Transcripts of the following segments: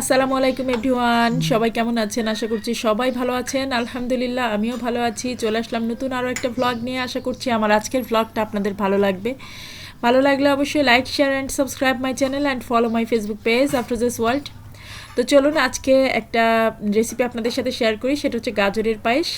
আসসালামু আলাইকুম এভরিওয়ান সবাই কেমন আছেন? আশা করছি সবাই ভালো আছেন। আলহামদুলিল্লাহ, আমিও ভালো আছি। চলে আসলাম নতুন আরও একটা ভ্লগ নিয়ে। আশা করছি আমার আজকের ভ্লগটা আপনাদের ভালো লাগবে। ভালো লাগলে অবশ্যই like share and subscribe my channel and follow my Facebook page after this world তো চলুন, আজকে একটা রেসিপি আপনাদের সাথে শেয়ার করি। সেটা হচ্ছে গাজরের পায়েস।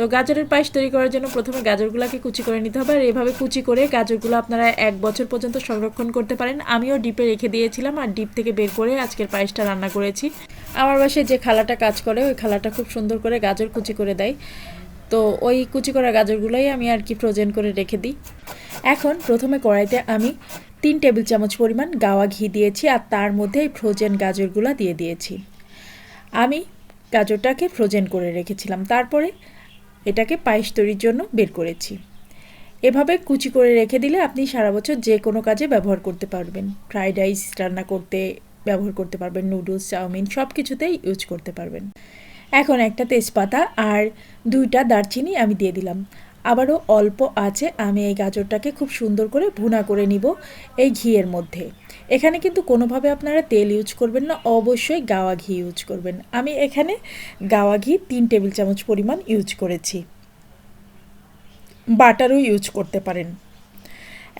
তো গাজরের পায়েস তৈরি করার জন্য প্রথমে গাজরগুলোকে কুচি করে নিতে হবে। আর এভাবে কুচি করে গাজরগুলো আপনারা এক বছর পর্যন্ত সংরক্ষণ করতে পারেন। আমিও ডিপে রেখে দিয়েছিলাম আর ডিপ থেকে বের করে আজকের পায়েসটা রান্না করেছি। আমার বাসায় যে খালাটা কাজ করে, ওই খালাটা খুব সুন্দর করে গাজর কুচি করে দেয়। তো ওই কুচি করা গাজরগুলোই আমি আর কি ফ্রোজেন করে রেখে দিই। এখন প্রথমে কড়াইতে আমি তিন টেবিল চামচ পরিমাণ গাওয়া ঘি দিয়েছি আর তার মধ্যে এই ফ্রোজেন গাজরগুলো দিয়ে দিয়েছি। আমি গাজরটাকে ফ্রোজেন করে রেখেছিলাম। তারপরে এটাকে পায়েস তৈরির জন্য বের করেছি। এভাবে কুচি করে রেখে দিলে আপনি সারা বছর যে কোনো কাজে ব্যবহার করতে পারবেন। ফ্রাইড রাইস রান্না করতে ব্যবহার করতে পারবেন, নুডলস, চাউমিন সব কিছুতেই ইউজ করতে পারবেন। এখন একটা তেজপাতা আর দুইটা দারচিনি আমি দিয়ে দিলাম। আবারও অল্প আছে, আমি এই গাজরটাকে খুব সুন্দর করে ভুনা করে নিব এই ঘিয়ের মধ্যে। এখানে কিন্তু কোনোভাবে আপনারা তেল ইউজ করবেন না, অবশ্যই গাওয়া ঘি ইউজ করবেন। আমি এখানে গাওয়া ঘি তিন টেবিল চামচ পরিমাণ ইউজ করেছি। বাটারও ইউজ করতে পারেন।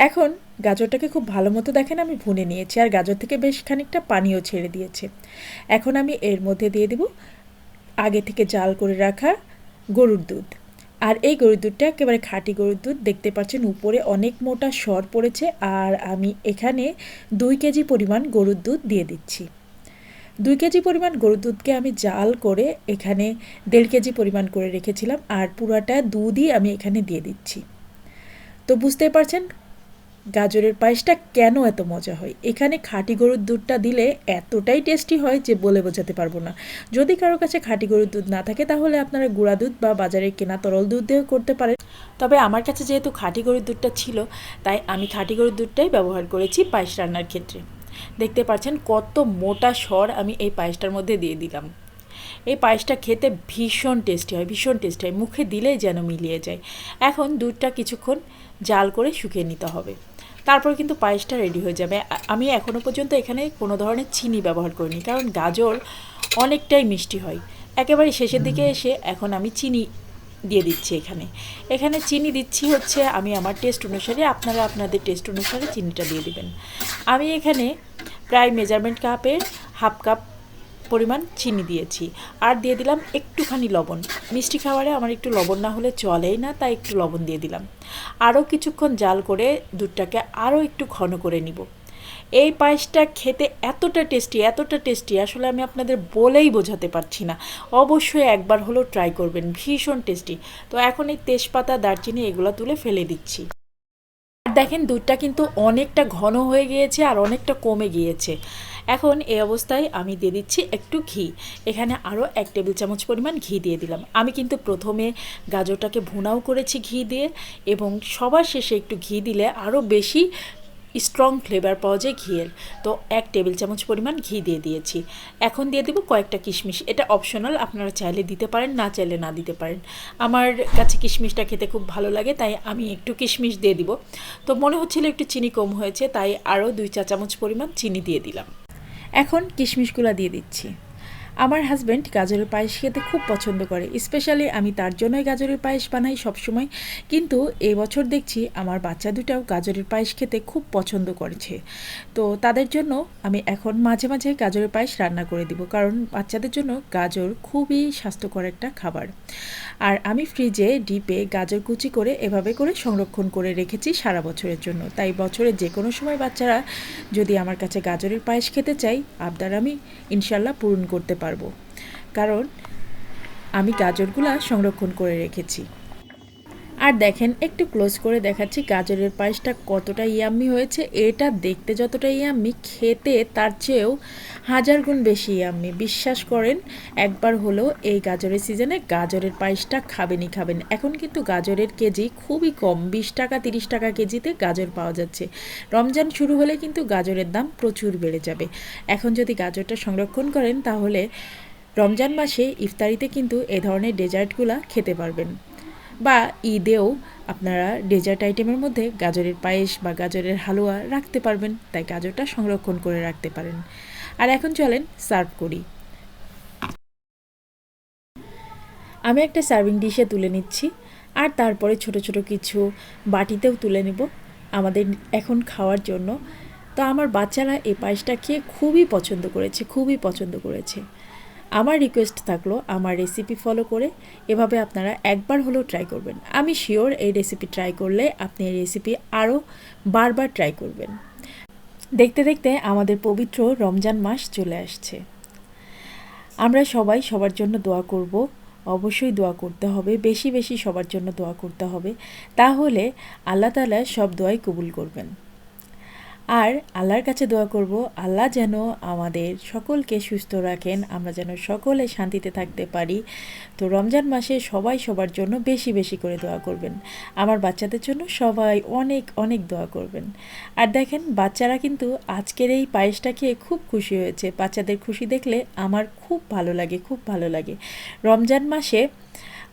এখন গাজরটাকে খুব ভালো মতো দেখেন, আমি ভুনে নিয়েছি। আর গাজর থেকে বেশ খানিকটা পানিও ছেড়ে দিয়েছে। এখন আমি এর মধ্যে দিয়ে দেব আগে থেকে জাল করে রাখা গরুর দুধ। আর এই গরুর দুধটা একেবারে খাঁটি গরুর দুধ, দেখতে পাচ্ছেন উপরে অনেক মোটা সর পড়েছে আর আমি এখানে দুই কেজি পরিমাণ গরুর দুধ দিয়ে দিচ্ছি। দুই কেজি পরিমাণ গরুর দুধকে আমি জাল করে এখানে দেড় কেজি পরিমাণ করে রেখেছিলাম আর পুরাটা দুধই আমি এখানে দিয়ে দিচ্ছি। তো বুঝতে পারছেন গাজরের পায়েসটা কেন এত মজা হয়? এখানে খাঁটি গরুর দুধটা দিলে এতটাই টেস্টি হয় যে বলে বোঝাতে পারব না। যদি কারও কাছে খাঁটি গরুর দুধ না থাকে, তাহলে আপনারা গুঁড়া দুধ বা বাজারে কেনা তরল দুধ দিয়েও করতে পারেন। তবে আমার কাছে যেহেতু খাঁটি গরুর দুধটা ছিল, তাই আমি খাঁটি গরুর দুধটাই ব্যবহার করেছি পায়েস রান্নার ক্ষেত্রে। দেখতে পাচ্ছেন কত মোটা স্বর আমি এই পায়েসটার মধ্যে দিয়ে দিলাম। এই পায়েসটা খেতে ভীষণ টেস্টি হয় ভীষণ টেস্টি হয়। মুখে দিলেই যেন মিলিয়ে যায়। এখন দুধটা কিছুক্ষণ জাল করে শুকিয়ে নিতে হবে। তারপর কিন্তু পায়েসটা রেডি হয়ে যাবে। আমি এখনও পর্যন্ত এখানে কোনো ধরনের চিনি ব্যবহার করিনি কারণ গাজর অনেকটাই মিষ্টি হয়। একেবারে শেষের দিকে এসে এখন আমি চিনি দিয়ে দিচ্ছি এখানে। এখানে চিনি দিচ্ছি হচ্ছে আমি আমার টেস্ট অনুসারে আপনারা আপনাদের টেস্ট অনুসারে চিনিটা দিয়ে দিবেন। আমি এখানে প্রায় মেজারমেন্ট কাপের হাফ কাপ পরিমাণ চিনি দিয়েছি। আর দিয়ে দিলাম একটুখানি লবণ। মিষ্টি খাবারে আমার একটু লবণ না হলে চলেই না, তাই একটু লবণ দিয়ে দিলাম। আরও কিছুক্ষণ জাল করে দুধটাকে আরও একটু ঘন করে নিব। এই পায়েসটা খেতে এতটা টেস্টি এতটা টেস্টি, আসলে আমি আপনাদের বলেই বোঝাতে পারছি না। অবশ্যই একবার হলেও ট্রাই করবেন, ভীষণ টেস্টি। তো এখন এই তেজপাতা, দারচিনি, এগুলো তুলে ফেলে দিচ্ছি। দেখেন দুধটা কিন্তু অনেকটা ঘন হয়ে গিয়েছে আর অনেকটা কমে গিয়েছে। এখন এই অবস্থায় আমি দিয়ে দিচ্ছি একটু ঘি। এখানে আরও এক টেবিল চামচ পরিমাণ ঘি দিয়ে দিলাম। আমি কিন্তু প্রথমে গাজরটাকে ভুনাও করেছি ঘি দিয়ে এবং সবার শেষে একটু ঘি দিলে আরও বেশি স্ট্রং ফ্লেভার পাওয়া যায় ঘিয়ের। তো এক টেবিল চামচ পরিমাণ ঘি দিয়ে দিয়েছি। এখন দিয়ে দেবো কয়েকটা কিশমিশ। এটা অপশনাল আপনারা চাইলে দিতে পারেন, না চাইলে না দিতে পারেন। আমার কাছে কিশমিশটা খেতে খুব ভালো লাগে, তাই আমি একটু কিশমিশ দিয়ে দিব। তো মনে হচ্ছিল একটু চিনি কম হয়েছে, তাই আরও দুই চা চামচ পরিমাণ চিনি দিয়ে দিলাম। এখন কিশমিশগুলো দিয়ে দিচ্ছি। আমার হাজব্যান্ড গাজরের পায়েস খেতে খুব পছন্দ করে স্পেশালি আমি তার জন্যই গাজরের পায়েস বানাই সবসময়। কিন্তু এবছর দেখছি আমার বাচ্চা দুটাও গাজরের পায়েস খেতে খুব পছন্দ করেছে। তো তাদের জন্য আমি এখন মাঝে মাঝে গাজরের পায়েস রান্না করে দিব, কারণ বাচ্চাদের জন্য গাজর খুবই স্বাস্থ্যকর একটা খাবার। আর আমি ফ্রিজে ডিপে গাজর কুচি করে এভাবে করে সংরক্ষণ করে রেখেছি সারা বছরের জন্য। তাই বছরের যে কোনো সময় বাচ্চারা যদি আমার কাছে গাজরের পায়েস খেতে চাই আবদার আমি ইনশাল্লাহ পূরণ করতে পারব। কারণ আমি গাজরগুলা সংরক্ষণ করে রেখেছি। আর দেখেন, একটু ক্লোজ করে দেখাচ্ছি গাজরের পায়েসটা কতটা ইয়াম্মি হয়েছে। এটা দেখতে যতটা ইয়াম্মি খেতে তার চেয়েও হাজার গুণ বেশি ইয়াম্মি বিশ্বাস করেন, একবার হলেও এই গাজরের সিজনে গাজরের পায়েসটা খাবেনই খাবেন। এখন কিন্তু গাজরের কেজি খুবই কম, বিশ টাকা, তিরিশ টাকা কেজিতে গাজর পাওয়া যাচ্ছে। রমজান শুরু হলে কিন্তু গাজরের দাম প্রচুর বেড়ে যাবে। এখন যদি গাজরটা সংরক্ষণ করেন, তাহলে রমজান মাসে ইফতারিতে কিন্তু এ ধরনের ডেজার্টগুলা খেতে পারবেন। বা ঈদেও আপনারা ডেজার্ট আইটেমের মধ্যে গাজরের পায়েস বা গাজরের হালুয়া রাখতে পারবেন। তাই গাজরটা সংরক্ষণ করে রাখতে পারেন। আর এখন চলেন সার্ভ করি। আমি একটা সার্ভিং ডিশে তুলে নিচ্ছি আর তারপরে ছোট ছোট কিছু বাটিতেও তুলে নেব আমাদের এখন খাওয়ার জন্য। তো আমার বাচ্চারা এই পায়েসটা খেয়ে খুবই পছন্দ করেছে, খুবই পছন্দ করেছে। আমার রিকোয়েস্ট থাকল আমার রেসিপি ফলো করে। এভাবে আপনারা একবার হলেও ট্রাই করবেন। আমি শিওর এই রেসিপি ট্রাই করলে আপনি এই রেসিপি আরও বারবার ট্রাই করবেন। দেখতে দেখতে আমাদের পবিত্র রমজান মাস চলে আসছে। আমরা সবাই সবার জন্য দোয়া করব। অবশ্যই দোয়া করতে হবে, বেশি বেশি সবার জন্য দোয়া করতে হবে। তাহলে আল্লাহ তালা সব দোয়াই কবুল করবেন। আর আল্লাহর কাছে দোয়া করব, আল্লাহ যেন আমাদের সকলকে সুস্থ রাখেন, আমরা যেন সকলে শান্তিতে থাকতে পারি। তো রমজান মাসে সবাই সবার জন্য বেশি বেশি করে দোয়া করবেন। আমার বাচ্চাদের জন্য সবাই অনেক অনেক দোয়া করবেন। আর দেখেন, বাচ্চারা কিন্তু আজকের এই পায়েসটা খেয়ে খুব খুশি হয়েছে। বাচ্চাদের খুশি দেখলে আমার খুব ভালো লাগে, খুব ভালো লাগে। রমজান মাসে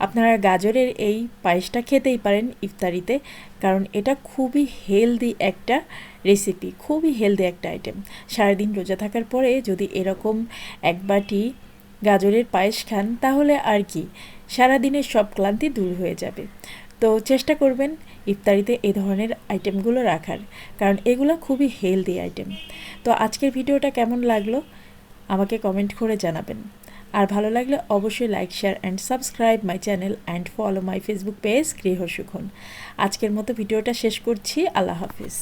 আপনারা গাজরের এই পায়েসটা খেতেই পারেন ইফতারিতে, কারণ এটা খুবই হেলদি একটা রেসিপি খুবই হেলদি একটা আইটেম সারাদিন রোজা থাকার পরে যদি এরকম এক বাটি গাজরের পায়েস খান, তাহলে আর কি, সারাদিনের সব ক্লান্তি দূর হয়ে যাবে। তো চেষ্টা করবেন ইফতারিতে এই ধরনের আইটেমগুলো রাখার, কারণ এগুলো খুবই হেলদি আইটেম তো আজকের ভিডিওটা কেমন লাগল, আমাকে কমেন্ট করে জানাবেন। আর ভালো লাগলে অবশ্যই like share and subscribe my channel and follow my Facebook page গৃহ আজকের মতো ভিডিওটা শেষ করছি, আল্লাহ হাফিজ।